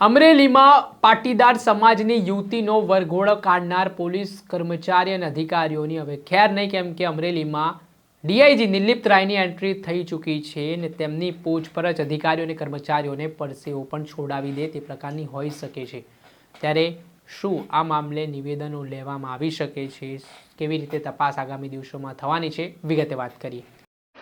અમરેલીમાં પાટીદાર સમાજની યુવતીનો વરઘોડો કાઢનાર પોલીસ કર્મચારી અને અધિકારીઓની હવે ખેર નહીં, કેમ કે અમરેલીમાં ડીઆઈજી નિલિપ્ત રાયની એન્ટ્રી થઈ ચૂકી છે અને તેમની પૂછપરછ અધિકારીઓ અને કર્મચારીઓને પરસેવો પણ છોડાવી દે તે પ્રકારની હોઈ શકે છે. ત્યારે શું આ મામલે નિવેદનો લેવામાં આવી શકે છે? કેવી રીતે તપાસ આગામી દિવસોમાં થવાની છે? વિગતે વાત કરીએ.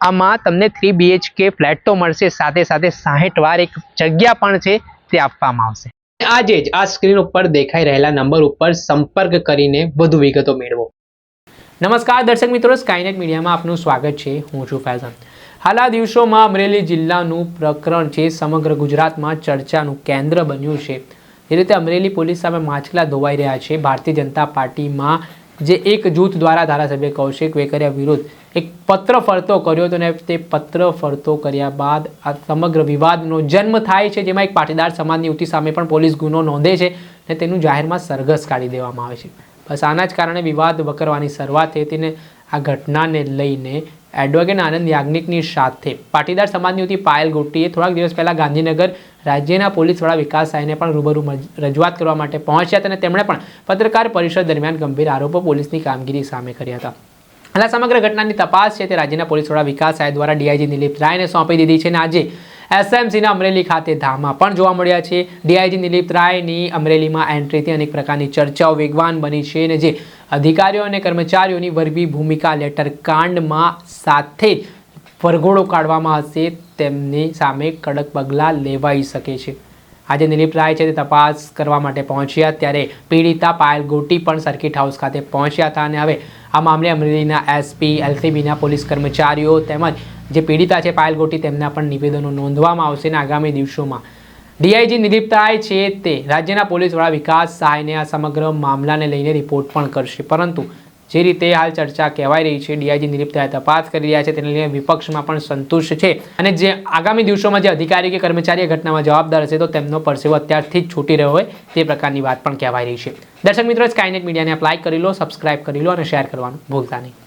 આમાં તમને થ્રી બીએચકે ફ્લેટ તો મળશે, સાથે સાથે સાહીઠ વાર એક જગ્યા પણ છે, તે આપવામાં આવશે. આજે જ આ સ્ક્રીન ઉપર દેખાઈ રહેલા નંબર ઉપર સંપર્ક કરીને વધુ વિગતો મેળવો. નમસ્કાર દર્શક મિત્રો સ્કાયનેટ મીડિયામાં આપનું સ્વાગત છે, હું છું ફૈઝાન. હાલ આ દિવસોમાં અમરેલી જિલ્લાનું પ્રકરણ છે, સમગ્ર ગુજરાતમાં ચર્ચાનું કેન્દ્ર બન્યું છે. જે રીતે અમરેલી પોલીસ સામે માછલા ધોવાઈ રહ્યા છે, ભારતીય જનતા પાર્ટીમાં જે એક જૂથ દ્વારા ધારાસભ્ય કૌશિક વેકરિયા વિરુદ્ધ એક પત્ર ફરતો કર્યો હતો અને તે પત્ર ફરતો કર્યા બાદ આ સમગ્ર વિવાદનો જન્મ થાય છે, જેમાં એક પાટીદાર સમાજની યુવતી સામે પણ પોલીસ ગુનો નોંધે છે અને તેનું જાહેરમાં સરઘસ કાઢી દેવામાં આવે છે. બસ આના જ કારણે વિવાદ વકરવાની શરૂઆત થઈ હતી ને આ ઘટનાને લઈને એડવોકેટ આનંદ યાજ્ઞિકની સાથે પાટીદાર સમાજની હતી પાયલ ગોટીએ થોડાક દિવસ પહેલાં ગાંધીનગર રાજ્યના પોલીસ વડા વિકાસ સાયને પણ રૂબરૂ રજૂઆત કરવા માટે પહોંચ્યા હતા અને તેમણે પણ પત્રકાર પરિષદ દરમિયાન ગંભીર આરોપો પોલીસની કામગીરી સામે કર્યા હતા. અને સમગ્ર ઘટનાની તપાસ છે તે રાજ્યના પોલીસ વડા વિકાસ સાય દ્વારા ડીઆઈજી દિલીપ રાયને સોંપી દીધી છે અને આજે એસએમસીના અમરેલી ખાતે ધામા પણ જોવા મળ્યા છે. ડીઆઈજી નિલીપ રાયની અમરેલીમાં એન્ટ્રીથી અનેક પ્રકારની ચર્ચાઓ વેગવાન બની છે અને જે અધિકારીઓ અને કર્મચારીઓની વરવી ભૂમિકા લેટર કાંડમાં સાથે વરઘોડો કાઢવામાં હશે તેમની સામે કડક પગલાં લેવાઈ શકે છે. આજે નિલીપ રાય છે તે તપાસ કરવા માટે પહોંચ્યા ત્યારે પીડિતા પાયલ ગોટી પણ સર્કિટ હાઉસ ખાતે પહોંચ્યા હતા અને હવે આ મામલે અમરેલીના એસપી, એલસીબીના પોલીસ કર્મચારીઓ તેમજ જે પીડિતા છે પાયલ ગોટી, તેમના પણ નિવેદનો નોંધવામાં આવશે અને આગામી દિવસોમાં. ડીઆઈજી નિલીપ છે તે રાજ્યના પોલીસ વડા વિકાસ સહાયને આ સમગ્ર મામલાને લઈને રિપોર્ટ પણ કરશે. પરંતુ જે રીતે હાલ ચર્ચા કહેવાઈ રહી છે, ડીઆઈજી નિલીપ તપાસ કરી રહ્યા છે, તેને લઈને વિપક્ષમાં પણ સંતુષ્ટ છે. અને જે આગામી દિવસોમાં જે અધિકારી કે કર્મચારી ઘટનામાં જવાબદાર હશે, તો તેમનો પરસેવો અત્યારથી જ છૂટી રહ્યો હોય, તે પ્રકારની વાત પણ કહેવાય રહી છે. દર્શક મિત્રો સ્કાયનેટ મીડિયાને આપ કરી લો સબસ્ક્રાઇબ કરી લો અને શેર કરવાનું ભૂલતા નહીં.